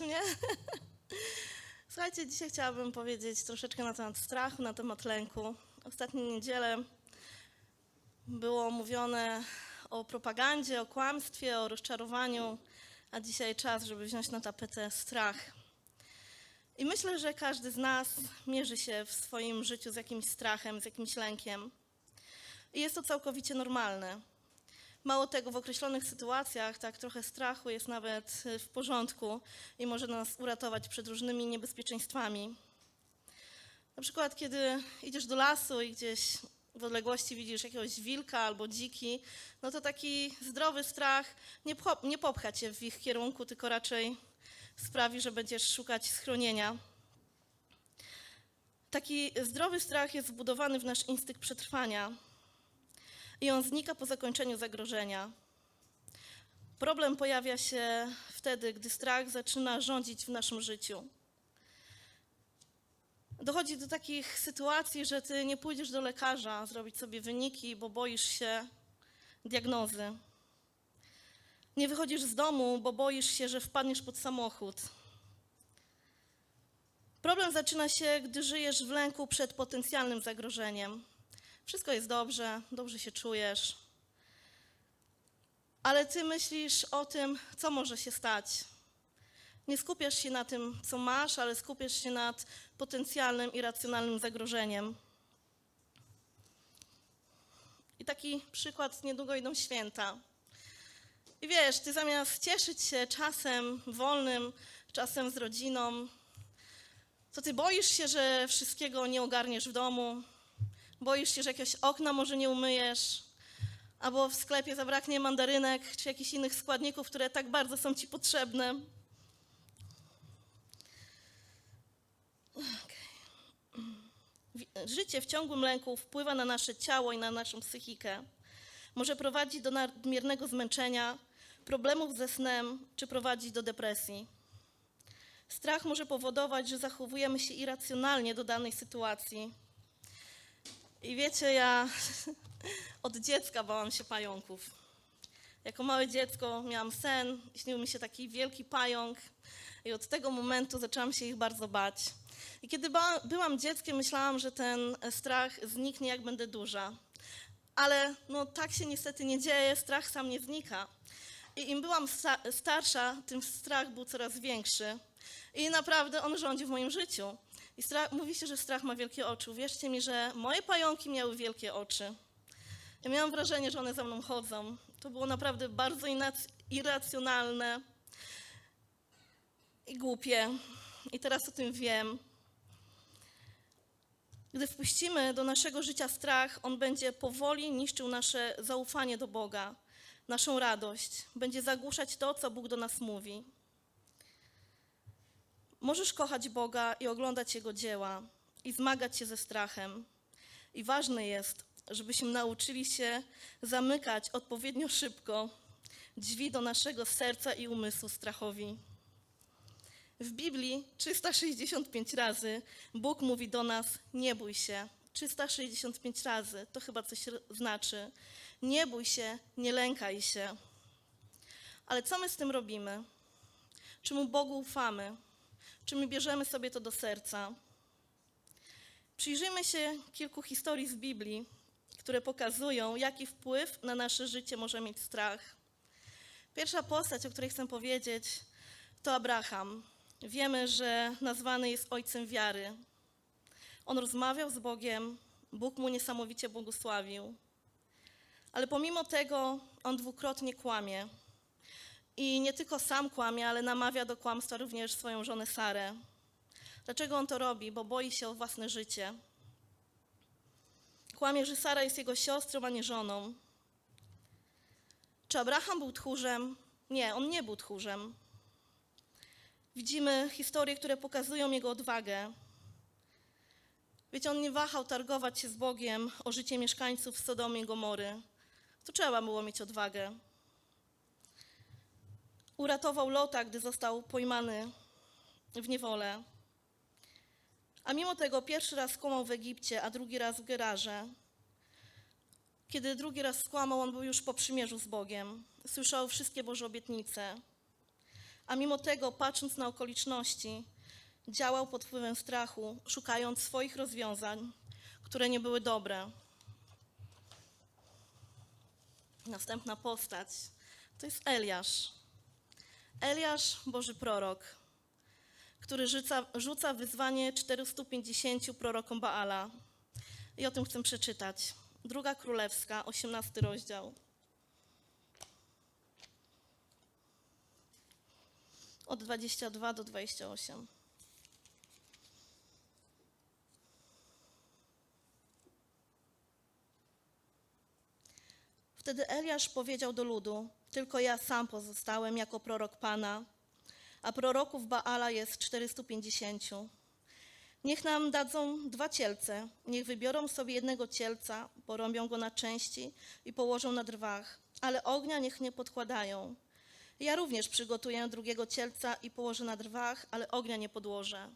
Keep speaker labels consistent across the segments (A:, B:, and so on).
A: Mnie? Słuchajcie, dzisiaj chciałabym powiedzieć troszeczkę na temat strachu, na temat lęku. Ostatnią niedzielę było mówione o propagandzie, o kłamstwie, o rozczarowaniu, a dzisiaj czas, żeby wziąć na tapetę strach. I myślę, że każdy z nas mierzy się w swoim życiu z jakimś strachem, z jakimś lękiem. I jest to całkowicie normalne. Mało tego, w określonych sytuacjach tak trochę strachu jest nawet y, w porządku i może nas uratować przed różnymi niebezpieczeństwami. Na przykład, kiedy idziesz do lasu i gdzieś w odległości widzisz jakiegoś wilka albo dziki, no to taki zdrowy strach nie, pcho- nie popcha cię w ich kierunku, tylko raczej sprawi, że będziesz szukać schronienia. Taki zdrowy strach jest wbudowany w nasz instynkt przetrwania i on znika po zakończeniu zagrożenia. Problem pojawia się wtedy, gdy strach zaczyna rządzić w naszym życiu. Dochodzi do takich sytuacji, że ty nie pójdziesz do lekarza zrobić sobie wyniki, bo boisz się diagnozy. Nie wychodzisz z domu, bo boisz się, że wpadniesz pod samochód. Problem zaczyna się, gdy żyjesz w lęku przed potencjalnym zagrożeniem. Wszystko jest dobrze, dobrze się czujesz, ale ty myślisz o tym, co może się stać. Nie skupiasz się na tym, co masz, ale skupiasz się nad potencjalnym i racjonalnym zagrożeniem. I taki przykład, niedługo idą święta. I wiesz, ty zamiast cieszyć się czasem wolnym, czasem z rodziną, to ty boisz się, że wszystkiego nie ogarniesz w domu, boisz się, że jakiegoś okna może nie umyjesz, albo w sklepie zabraknie mandarynek czy jakichś innych składników, które tak bardzo są ci potrzebne. Wi- Życie w ciągłym lęku wpływa na nasze ciało i na naszą psychikę. Może prowadzić do nadmiernego zmęczenia, problemów ze snem czy prowadzić do depresji. Strach może powodować, że zachowujemy się irracjonalnie do danej sytuacji. I wiecie, ja od dziecka bałam się pająków. Jako małe dziecko miałam sen, śnił mi się taki wielki pająk, i od tego momentu zaczęłam się ich bardzo bać. I kiedy ba- byłam dzieckiem, myślałam, że ten strach zniknie, jak będę duża. Ale no, tak się niestety nie dzieje, strach sam nie znika. I im byłam sta- starsza, tym strach był coraz większy. I naprawdę on rządzi w moim życiu. I strach, mówi się, że strach ma wielkie oczy. Uwierzcie mi, że moje pająki miały wielkie oczy. Ja miałam wrażenie, że one za mną chodzą. To było naprawdę bardzo irracjonalne i głupie. I teraz o tym wiem. Gdy wpuścimy do naszego życia strach, on będzie powoli niszczył nasze zaufanie do Boga, naszą radość. Będzie zagłuszać to, co Bóg do nas mówi. Możesz kochać Boga i oglądać Jego dzieła i zmagać się ze strachem. I ważne jest, żebyśmy nauczyli się zamykać odpowiednio szybko drzwi do naszego serca i umysłu strachowi. W Biblii 365 razy Bóg mówi do nas: Nie bój się. 365 razy to chyba coś znaczy. Nie bój się, nie lękaj się. Ale co my z tym robimy? Czy mu Bogu ufamy? Czy my bierzemy sobie to do serca? Przyjrzyjmy się kilku historii z Biblii, które pokazują, jaki wpływ na nasze życie może mieć strach. Pierwsza postać, o której chcę powiedzieć, to Abraham. Wiemy, że nazwany jest ojcem wiary. On rozmawiał z Bogiem, Bóg mu niesamowicie błogosławił. Ale pomimo tego on dwukrotnie kłamie. I nie tylko sam kłamie, ale namawia do kłamstwa również swoją żonę Sarę. Dlaczego on to robi? Bo boi się o własne życie. Kłamie, że Sara jest jego siostrą, a nie żoną. Czy Abraham był tchórzem? Nie, on nie był tchórzem. Widzimy historie, które pokazują jego odwagę. Wiecie, on nie wahał targować się z Bogiem o życie mieszkańców Sodomy i Gomory. To trzeba było mieć odwagę. Uratował Lota, gdy został pojmany w niewolę. A mimo tego pierwszy raz skłamał w Egipcie, a drugi raz w Gerarze. Kiedy drugi raz skłamał, on był już po przymierzu z Bogiem. Słyszał wszystkie Boże obietnice. A mimo tego, patrząc na okoliczności, działał pod wpływem strachu, szukając swoich rozwiązań, które nie były dobre. Następna postać to jest Eliasz. Eliasz, Boży prorok, który rzuca, rzuca wyzwanie 450 prorokom Baala. I o tym chcę przeczytać. Druga Królewska, 18 rozdział. Od 22 do 28. Wtedy Eliasz powiedział do ludu: Tylko ja sam pozostałem jako prorok Pana, a proroków Baala jest 450. Niech nam dadzą dwa cielce, niech wybiorą sobie jednego cielca, porąbią go na części i położą na drwach, ale ognia niech nie podkładają. Ja również przygotuję drugiego cielca i położę na drwach, ale ognia nie podłożę.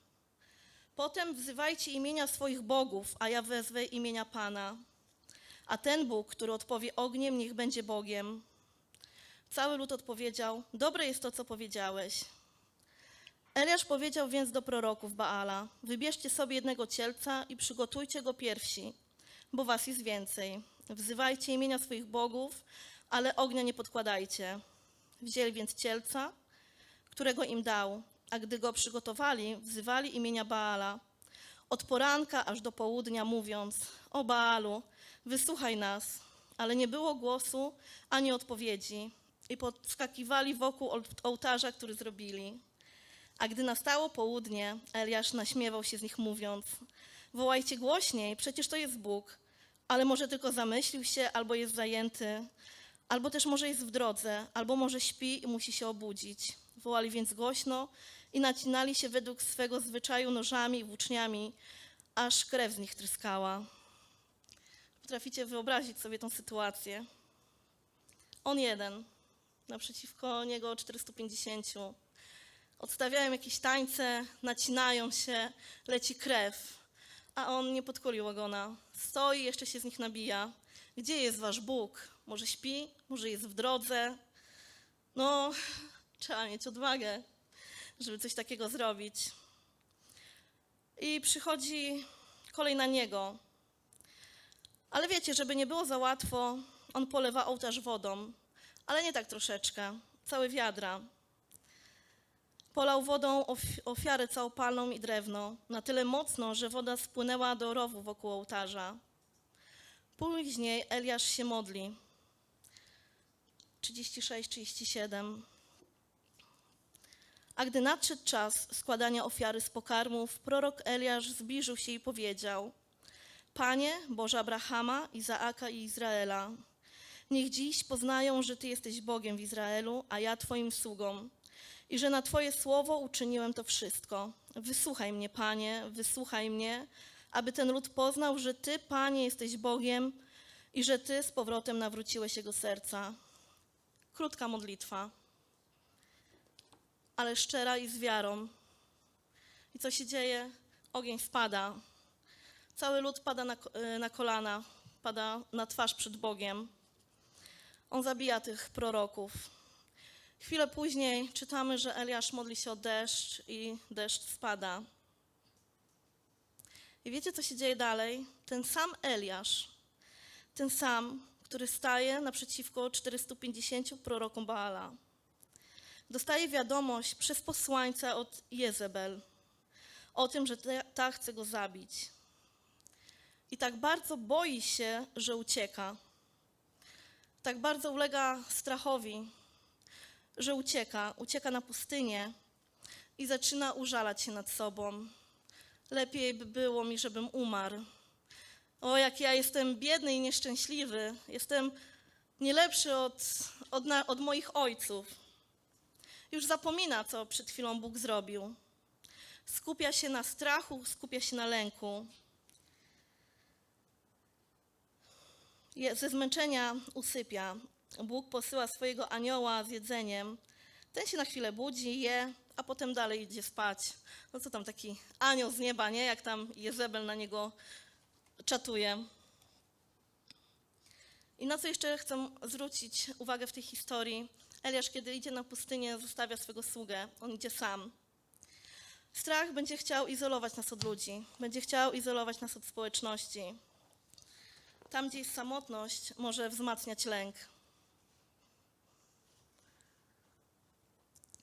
A: Potem wzywajcie imienia swoich bogów, a ja wezwę imienia Pana. A ten Bóg, który odpowie ogniem, niech będzie Bogiem. Cały lud odpowiedział: Dobre jest to, co powiedziałeś. Eliasz powiedział więc do proroków Baala: Wybierzcie sobie jednego cielca i przygotujcie go pierwsi, bo was jest więcej. Wzywajcie imienia swoich bogów, ale ognia nie podkładajcie. Wzięli więc cielca, którego im dał, a gdy go przygotowali, wzywali imienia Baala. Od poranka aż do południa, mówiąc: O Baalu, wysłuchaj nas. Ale nie było głosu ani odpowiedzi. I podskakiwali wokół ołtarza, który zrobili. A gdy nastało południe, Eliasz naśmiewał się z nich, mówiąc: Wołajcie głośniej, przecież to jest Bóg, ale może tylko zamyślił się, albo jest zajęty, albo też może jest w drodze, albo może śpi i musi się obudzić. Wołali więc głośno i nacinali się według swego zwyczaju nożami i włóczniami, aż krew z nich tryskała. Potraficie wyobrazić sobie tą sytuację. On jeden, naprzeciwko niego 450 odstawiają jakieś tańce, nacinają się, leci krew, a on nie podkulił ogona. Stoi, jeszcze się z nich nabija. Gdzie jest wasz Bóg? Może śpi? Może jest w drodze? No, trzeba mieć odwagę, żeby coś takiego zrobić. I przychodzi kolej na niego. Ale wiecie, żeby nie było za łatwo, on polewa ołtarz wodą, ale nie tak troszeczkę, całe wiadra. Polał wodą ofi- ofiarę całopalną i drewno, na tyle mocno, że woda spłynęła do rowu wokół ołtarza. Później Eliasz się modli. 36-37. A gdy nadszedł czas składania ofiary z pokarmów, prorok Eliasz zbliżył się i powiedział: Panie, Boże Abrahama, Izaaka i Izraela, niech dziś poznają, że Ty jesteś Bogiem w Izraelu, a ja Twoim sługą i że na Twoje słowo uczyniłem to wszystko. Wysłuchaj mnie, Panie, wysłuchaj mnie, aby ten lud poznał, że Ty, Panie, jesteś Bogiem i że Ty z powrotem nawróciłeś jego serca. Krótka modlitwa, ale szczera i z wiarą. I co się dzieje? Ogień spada. Cały lud pada na, na kolana, pada na twarz przed Bogiem. On zabija tych proroków. Chwilę później czytamy, że Eliasz modli się o deszcz i deszcz spada. I wiecie, co się dzieje dalej? Ten sam Eliasz, ten sam, który staje naprzeciwko 450 prorokom Baala, dostaje wiadomość przez posłańca od Jezebel o tym, że ta chce go zabić. I tak bardzo boi się, że ucieka. Tak bardzo ulega strachowi, że ucieka, ucieka na pustynię i zaczyna użalać się nad sobą. Lepiej by było mi, żebym umarł. O, jak ja jestem biedny i nieszczęśliwy. Jestem nie lepszy od, od, od moich ojców. Już zapomina, co przed chwilą Bóg zrobił. Skupia się na strachu, skupia się na lęku. Ze zmęczenia usypia. Bóg posyła swojego anioła z jedzeniem. Ten się na chwilę budzi, je, a potem dalej idzie spać. No co tam taki anioł z nieba, nie? Jak tam Jezebel na niego czatuje. I na co jeszcze chcę zwrócić uwagę w tej historii? Eliasz, kiedy idzie na pustynię, zostawia swego sługę. On idzie sam. Strach będzie chciał izolować nas od ludzi, będzie chciał izolować nas od społeczności. Tam, gdzie jest samotność, może wzmacniać lęk.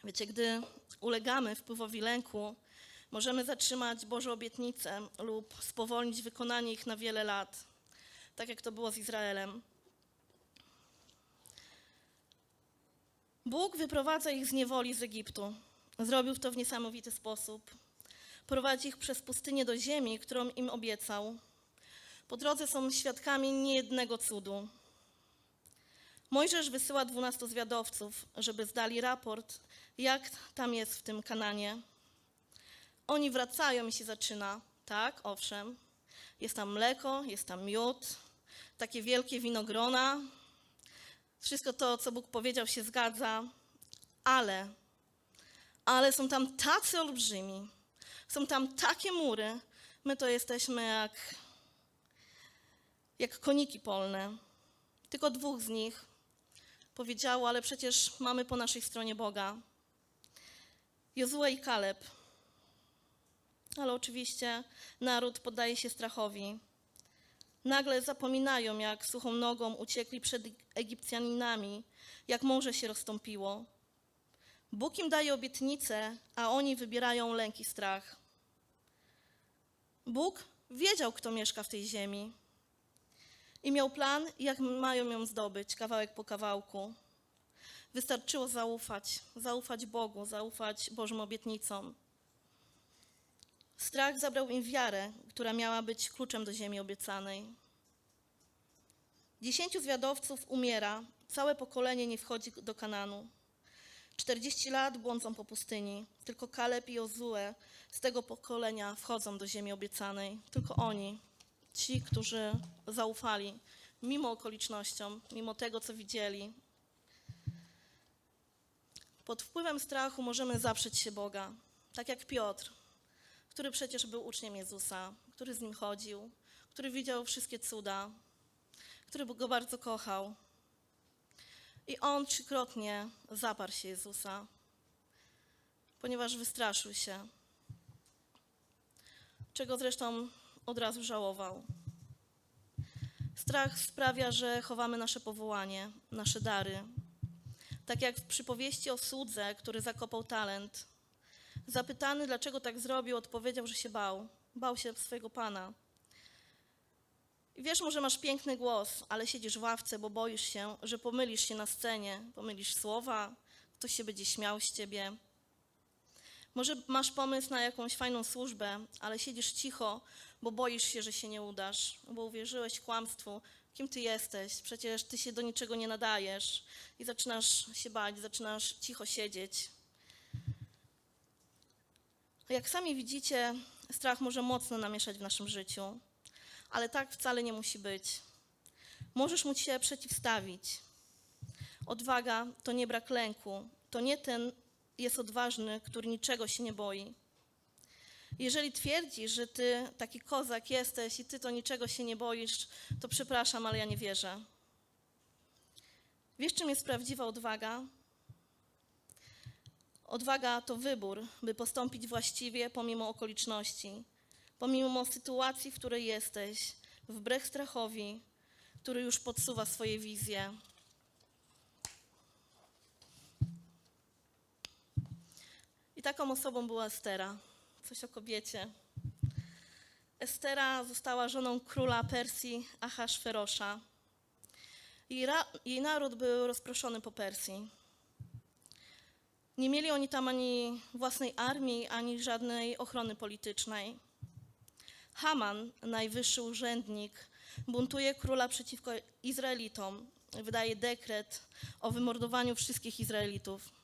A: Wiecie, gdy ulegamy wpływowi lęku, możemy zatrzymać Boże obietnice lub spowolnić wykonanie ich na wiele lat, tak jak to było z Izraelem. Bóg wyprowadza ich z niewoli z Egiptu. Zrobił to w niesamowity sposób. Prowadzi ich przez pustynię do ziemi, którą im obiecał. Po drodze są świadkami niejednego cudu. Mojżesz wysyła dwunastu zwiadowców, żeby zdali raport, jak tam jest w tym Kananie. Oni wracają i się zaczyna. Tak, owszem, jest tam mleko, jest tam miód, takie wielkie winogrona. Wszystko to, co Bóg powiedział, się zgadza, ale, ale są tam tacy olbrzymi, są tam takie mury. My to jesteśmy jak, jak koniki polne. Tylko dwóch z nich powiedziało, ale przecież mamy po naszej stronie Boga. Jozue i Kaleb. Ale oczywiście naród poddaje się strachowi. Nagle zapominają, jak suchą nogą uciekli przed Egipcjaninami, jak morze się rozstąpiło. Bóg im daje obietnicę, a oni wybierają lęk i strach. Bóg wiedział, kto mieszka w tej ziemi i miał plan, jak mają ją zdobyć, kawałek po kawałku. Wystarczyło zaufać, zaufać Bogu, zaufać Bożym obietnicom. Strach zabrał im wiarę, która miała być kluczem do ziemi obiecanej. Dziesięciu zwiadowców umiera, całe pokolenie nie wchodzi do Kananu. Czterdzieści lat błądzą po pustyni. Tylko Kaleb i Jozue z tego pokolenia wchodzą do ziemi obiecanej. Tylko oni, ci, którzy zaufali, mimo okolicznościom, mimo tego, co widzieli. Pod wpływem strachu możemy zaprzeć się Boga, tak jak Piotr, który przecież był uczniem Jezusa, który z nim chodził, który widział wszystkie cuda, który go bardzo kochał. I on trzykrotnie zaparł się Jezusa, ponieważ wystraszył się, czego zresztą od razu żałował. Strach sprawia, że chowamy nasze powołanie, nasze dary. Tak jak w przypowieści o słudze, który zakopał talent. Zapytany, dlaczego tak zrobił, odpowiedział, że się bał. Bał się swojego pana. Wiesz, może masz piękny głos, ale siedzisz w ławce, bo boisz się, że pomylisz się na scenie, pomylisz słowa, ktoś się będzie śmiał z ciebie. Może masz pomysł na jakąś fajną służbę, ale siedzisz cicho, bo boisz się, że się nie udasz, bo uwierzyłeś kłamstwu. Kim ty jesteś? Przecież ty się do niczego nie nadajesz. I zaczynasz się bać, zaczynasz cicho siedzieć. Jak sami widzicie, strach może mocno namieszać w naszym życiu, ale tak wcale nie musi być. Możesz mu się przeciwstawić. Odwaga to nie brak lęku, to nie ten jest odważny, który niczego się nie boi. Jeżeli twierdzisz, że ty taki kozak jesteś i ty to niczego się nie boisz, to przepraszam, ale ja nie wierzę. Wiesz, czym jest prawdziwa odwaga? Odwaga to wybór, by postąpić właściwie pomimo okoliczności, pomimo sytuacji, w której jesteś, wbrew strachowi, który już podsuwa swoje wizje. I taką osobą była Estera. Coś o kobiecie. Estera została żoną króla Persji Ahasferosza. Jej, jej naród był rozproszony po Persji. Nie mieli oni tam ani własnej armii, ani żadnej ochrony politycznej. Haman, najwyższy urzędnik, buntuje króla przeciwko Izraelitom. Wydaje dekret o wymordowaniu wszystkich Izraelitów.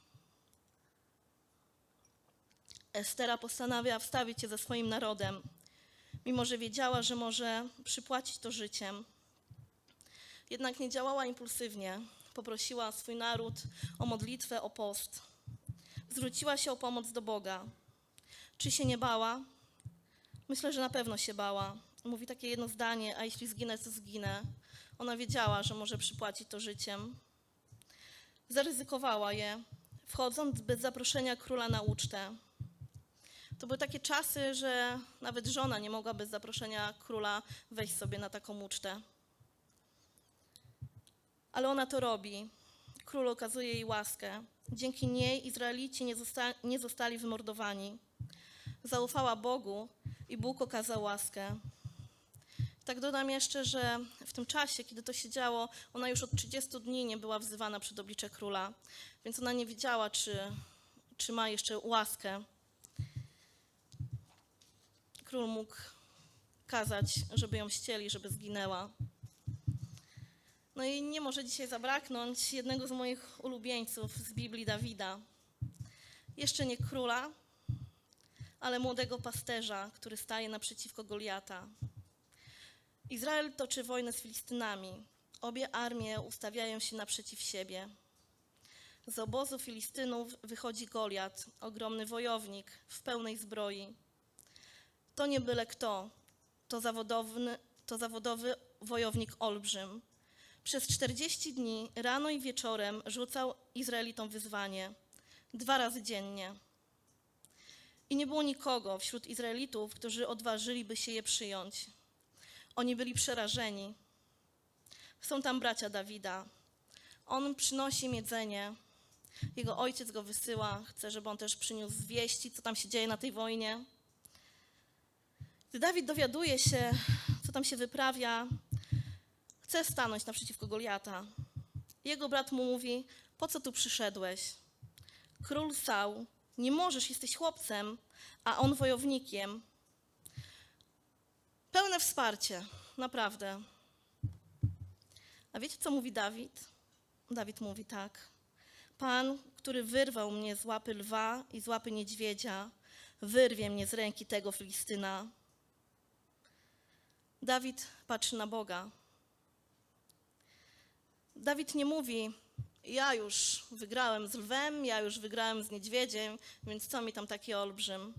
A: Estera postanawia wstawić się ze swoim narodem, mimo że wiedziała, że może przypłacić to życiem. Jednak nie działała impulsywnie. Poprosiła swój naród o modlitwę, o post. Zwróciła się o pomoc do Boga. Czy się nie bała? Myślę, że na pewno się bała. Mówi takie jedno zdanie, a jeśli zginę, to zginę. Ona wiedziała, że może przypłacić to życiem. Zaryzykowała je, wchodząc bez zaproszenia króla na ucztę. To były takie czasy, że nawet żona nie mogła bez zaproszenia króla wejść sobie na taką ucztę. Ale ona to robi. Król okazuje jej łaskę. Dzięki niej Izraelici nie, zosta- nie zostali wymordowani. Zaufała Bogu i Bóg okazał łaskę. Tak dodam jeszcze, że w tym czasie, kiedy to się działo, ona już od 30 dni nie była wzywana przed oblicze króla, więc ona nie wiedziała, czy, czy ma jeszcze łaskę. Król mógł kazać, żeby ją ścieli, żeby zginęła. No i nie może dzisiaj zabraknąć jednego z moich ulubieńców z Biblii Dawida. Jeszcze nie króla, ale młodego pasterza, który staje naprzeciwko Goliata. Izrael toczy wojnę z Filistynami. Obie armie ustawiają się naprzeciw siebie. Z obozu Filistynów wychodzi Goliat, ogromny wojownik w pełnej zbroi. To nie byle kto, to zawodowy, to zawodowy wojownik olbrzym. Przez 40 dni rano i wieczorem rzucał Izraelitom wyzwanie, dwa razy dziennie. I nie było nikogo wśród Izraelitów, którzy odważyliby się je przyjąć. Oni byli przerażeni. Są tam bracia Dawida. On przynosi im jedzenie. Jego ojciec go wysyła, chce, żeby on też przyniósł wieści, co tam się dzieje na tej wojnie. Gdy Dawid dowiaduje się, co tam się wyprawia, chce stanąć naprzeciwko Goliata. Jego brat mu mówi: Po co tu przyszedłeś? Król Saul, nie możesz, jesteś chłopcem, a on wojownikiem. Pełne wsparcie, naprawdę. A wiecie, co mówi Dawid? Dawid mówi tak. Pan, który wyrwał mnie z łapy lwa i z łapy niedźwiedzia, wyrwie mnie z ręki tego Filistyna. Dawid patrzy na Boga. Dawid nie mówi, ja już wygrałem z lwem, ja już wygrałem z niedźwiedziem, więc co mi tam taki olbrzym?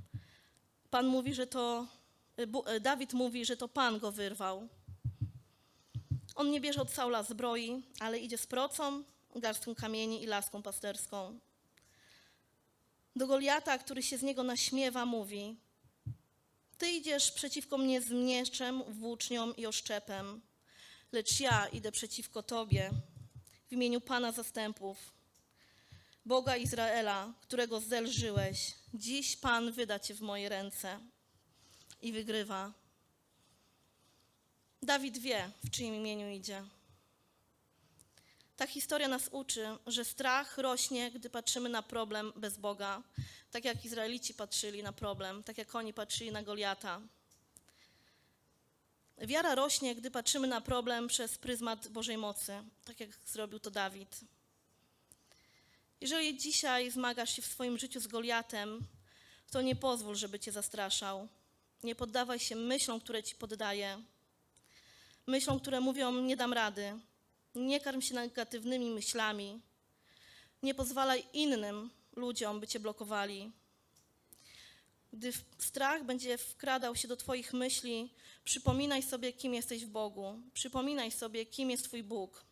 A: Pan mówi, że to, Dawid mówi, że to Pan go wyrwał. On nie bierze od Saula zbroi, ale idzie z procą, garstką kamieni i laską pasterską. Do Goliata, który się z niego naśmiewa, mówi: Ty idziesz przeciwko mnie z mieczem, włócznią i oszczepem, lecz ja idę przeciwko Tobie w imieniu Pana zastępów, Boga Izraela, którego zelżyłeś. Dziś Pan wyda Cię w moje ręce i wygrywa. Dawid wie, w czyim imieniu idzie. Ta historia nas uczy, że strach rośnie, gdy patrzymy na problem bez Boga, tak jak Izraelici patrzyli na problem, tak jak oni patrzyli na Goliata. Wiara rośnie, gdy patrzymy na problem przez pryzmat Bożej mocy, tak jak zrobił to Dawid. Jeżeli dzisiaj zmagasz się w swoim życiu z Goliatem, to nie pozwól, żeby cię zastraszał. Nie poddawaj się myślom, które ci poddaje. Myślom, które mówią, nie dam rady. Nie karm się negatywnymi myślami. Nie pozwalaj innym ludziom, by cię blokowali. Gdy strach będzie wkradał się do Twoich myśli, przypominaj sobie, kim jesteś w Bogu. Przypominaj sobie, kim jest Twój Bóg.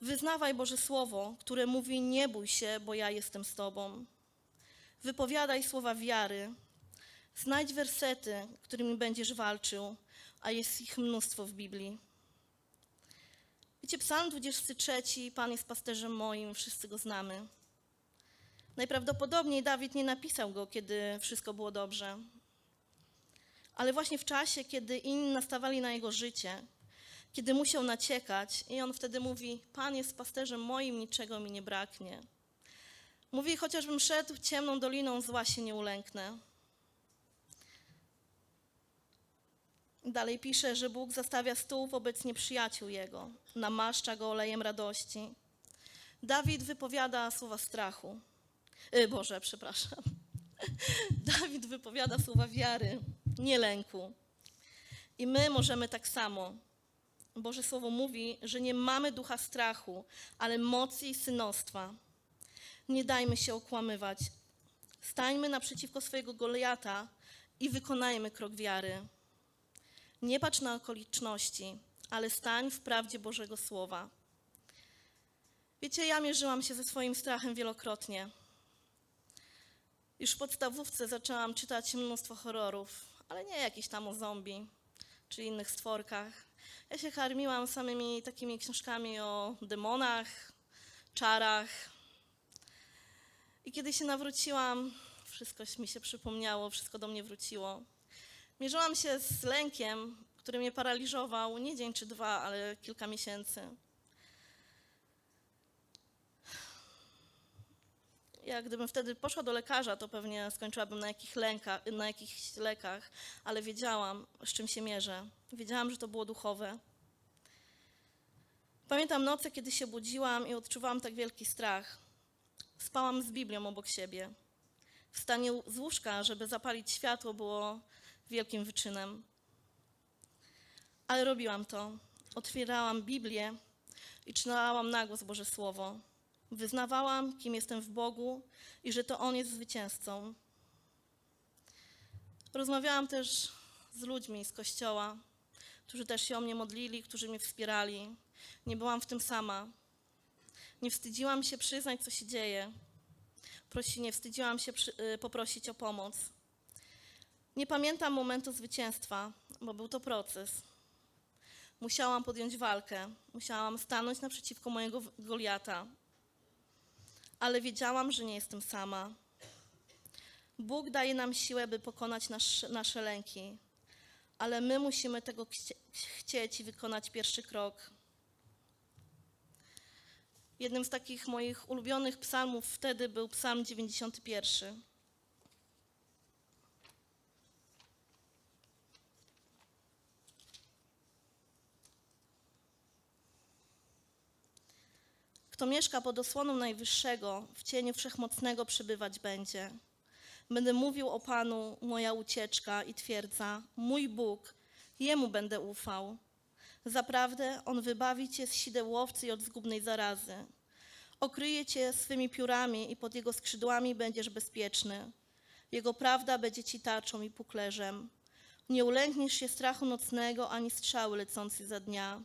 A: Wyznawaj Boże Słowo, które mówi: Nie bój się, bo ja jestem z Tobą. Wypowiadaj słowa wiary. Znajdź wersety, którymi będziesz walczył, a jest ich mnóstwo w Biblii. Wiecie, Psalm 23, Pan jest pasterzem moim, wszyscy go znamy. Najprawdopodobniej Dawid nie napisał go, kiedy wszystko było dobrze. Ale właśnie w czasie, kiedy inni nastawali na jego życie, kiedy musiał naciekać, i on wtedy mówi: Pan jest pasterzem moim, niczego mi nie braknie. Mówi: Chociażbym szedł ciemną doliną, zła się nie ulęknę. Dalej pisze, że Bóg zastawia stół wobec nieprzyjaciół jego, namaszcza go olejem radości. Dawid wypowiada słowa strachu. Y, Boże, przepraszam. Dawid wypowiada słowa wiary, nie lęku. I my możemy tak samo. Boże Słowo mówi, że nie mamy ducha strachu, ale mocy i synostwa. Nie dajmy się okłamywać. Stańmy naprzeciwko swojego Goliata i wykonajmy krok wiary. Nie patrz na okoliczności, ale stań w prawdzie Bożego Słowa. Wiecie, ja mierzyłam się ze swoim strachem wielokrotnie. Już w podstawówce zaczęłam czytać mnóstwo horrorów, ale nie jakieś tam o zombie czy innych stworkach. Ja się karmiłam samymi takimi książkami o demonach, czarach. I kiedy się nawróciłam, wszystko mi się przypomniało, wszystko do mnie wróciło. Mierzyłam się z lękiem, który mnie paraliżował nie dzień czy dwa, ale kilka miesięcy. Ja gdybym wtedy poszła do lekarza, to pewnie skończyłabym na, jakich lęka, na jakichś lekach, ale wiedziałam, z czym się mierzę. Wiedziałam, że to było duchowe. Pamiętam noce, kiedy się budziłam i odczuwałam tak wielki strach. Spałam z Biblią obok siebie. Wstanie z łóżka, żeby zapalić światło, było wielkim wyczynem. Ale robiłam to. Otwierałam Biblię i czytałam na głos Boże Słowo. Wyznawałam, kim jestem w Bogu i że to On jest zwycięzcą. Rozmawiałam też z ludźmi z kościoła, którzy też się o mnie modlili, którzy mnie wspierali. Nie byłam w tym sama. Nie wstydziłam się przyznać, co się dzieje. Prosi, nie wstydziłam się przy, y, poprosić o pomoc. Nie pamiętam momentu zwycięstwa, bo był to proces. Musiałam podjąć walkę, musiałam stanąć naprzeciwko mojego Goliata, ale wiedziałam, że nie jestem sama. Bóg daje nam siłę, by pokonać nasz, nasze lęki, ale my musimy tego chcie- chcieć i wykonać pierwszy krok. Jednym z takich moich ulubionych psalmów wtedy był Psalm 91. Kto mieszka pod osłoną Najwyższego, w cieniu Wszechmocnego przebywać będzie. Będę mówił o Panu, moja ucieczka i twierdza, mój Bóg, Jemu będę ufał. Zaprawdę On wybawi cię z sideł łowcy i od zgubnej zarazy. Okryje cię swymi piórami i pod Jego skrzydłami będziesz bezpieczny. Jego prawda będzie ci tarczą i puklerzem. Nie ulękniesz się strachu nocnego, ani strzały lecącej za dnia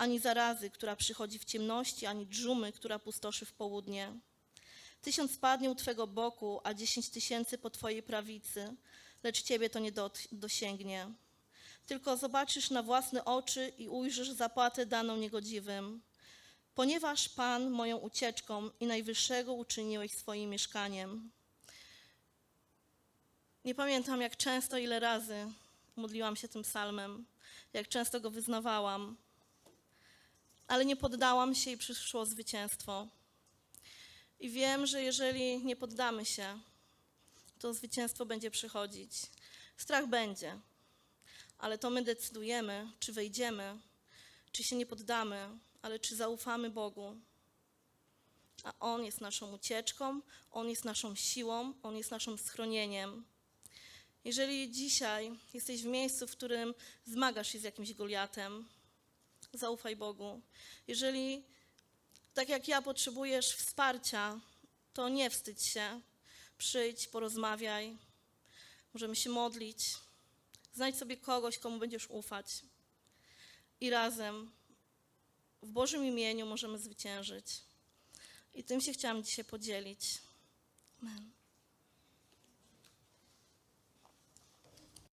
A: ani zarazy, która przychodzi w ciemności, ani dżumy, która pustoszy w południe. Tysiąc spadnie u Twego boku, a dziesięć tysięcy po Twojej prawicy, lecz Ciebie to nie dosięgnie. Tylko zobaczysz na własne oczy i ujrzysz zapłatę daną niegodziwym. Ponieważ Pan moją ucieczką i Najwyższego uczyniłeś swoim mieszkaniem. Nie pamiętam, jak często, ile razy modliłam się tym psalmem, jak często go wyznawałam ale nie poddałam się i przyszło zwycięstwo. I wiem, że jeżeli nie poddamy się, to zwycięstwo będzie przychodzić. Strach będzie, ale to my decydujemy, czy wejdziemy, czy się nie poddamy, ale czy zaufamy Bogu. A On jest naszą ucieczką, On jest naszą siłą, On jest naszym schronieniem. Jeżeli dzisiaj jesteś w miejscu, w którym zmagasz się z jakimś Goliatem, zaufaj Bogu. Jeżeli tak jak ja potrzebujesz wsparcia, to nie wstydź się. Przyjdź, porozmawiaj. Możemy się modlić. Znajdź sobie kogoś, komu będziesz ufać. I razem w Bożym imieniu możemy zwyciężyć. I tym się chciałam dzisiaj podzielić. Amen.